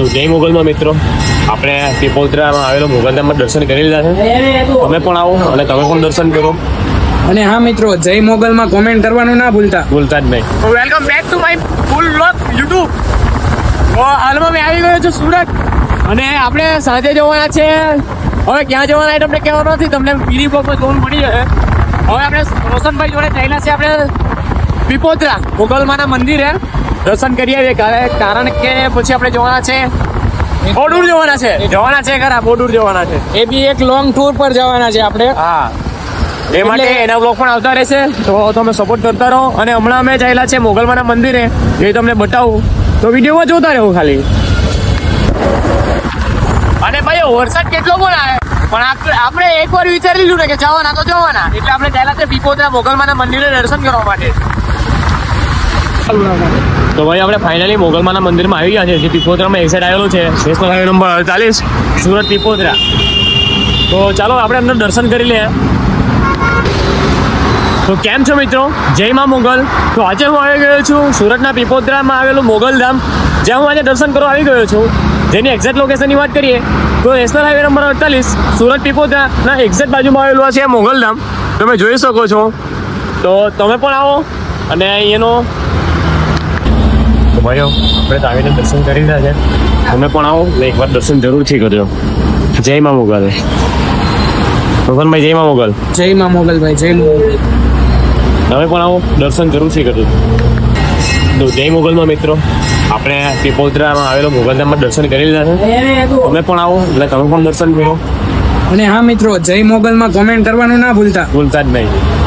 તો જય મોગલમાં મિત્રો. આપણે પીપોત્રામાં આવેલો મોગલધામમાં દર્શન કરી લીધા છે. તમે પણ આવો અને તમે પણ દર્શન કરો. અને હા મિત્રો જય મોગલમાં કોમેન્ટ કરવાનું ના ભૂલતા. ભૂલતા જ નહીં. Welcome back to my food blog YouTube હાલમાં મેં આવી ગયો છું સુરત. અને આપણે સાંજે જવાના છે. હવે ક્યાં જવાના એ તમને કહેવાનું નથી તમને પીરી બ્લોગમાં જોવાનું મળી જશે. હવે આપણે રોશનભાઈ જોડે થયેલા છે આપણે. પીપોત્રા મોગલમાના મંદિરે દર્શન કરી આવીએ કારણ કે પછી આપણે જવાના છે. બહુ દૂર જવાના છે. જવાના છે ખરા બહુ દૂર જવાના છે. એ બી એક લોંગ ટૂર પર જવાના છે આપણે. હા. એ માટે એના બ્લોગ પણ આવતા રહેશે. તો તમે સપોર્ટ કરતા રહો. અને હમણાં અમે જયેલા છે મોગલમાના મંદિરે. એ તમને બતાવું. તો વિડીયોમાં જોતા રહેવું ખાલી. અને ભાઈ વરસાદ કેટલો પણ આવે. પણ આપણે આપણે એકવાર વિચારી લીધું ને કે જવાના તો જવાના. એટલે આપણે ગયેલા છે પીપોતરા મોગલમાના મંદિરે દર્શન કરવા માટે. તો ભાઈ આપણે ફાઇનલી મોગલમાના મંદિરમાં આવી ગયા છે જે પીપોતરામાં એક્ઝેટ આવેલો છે. નેશનલ હાઈવે નંબર અડતાલીસ. સુરત પીપોતરા તો ચાલો આપણે અંદર દર્શન કરી લઈએ. તો કેમ છો મિત્રો? જય માં મોગલ. તો આજે હું આવી ગયો છું સુરતના પીપોદરામાં આવેલું મોગલધામ. જ્યાં હું આજે દર્શન કરવા આવી ગયો છું. જેની એક્ઝેક્ટ લોકેશનની વાત કરીએ તો નેશનલ હાઈવે નંબર અડતાલીસ સુરત પીપોદરાના એક્ઝેક્ટ બાજુમાં આવેલું આ છે મોગલધામ. તમે જોઈ શકો છો. તો તમે પણ આવો. અને અહીંયાનો ભાઈઓ આપણે તો આવીને દર્શન કરી રહ્યા છે. તમે પણ આવો એકવાર દર્શન જરૂરથી કરજો. જય મા મોગલ. ભગવાનભાઈ જય મા મોગલ. જય મા મોગલભાઈ જય મોગલ. તમે પણ આવો દર્શન જરૂરથી કરજો. તો જય મોગલમાં મિત્રો આપણે પીપોત્રામાં આવેલો મોગલધામમાં દર્શન કરી લીધા છે. તમે પણ આવો એટલે તમે પણ દર્શન કરો. અને હા મિત્રો જય મોગલમાં કોમેન્ટ કરવાનું ના ભૂલતા. ભૂલતા જ નહીં.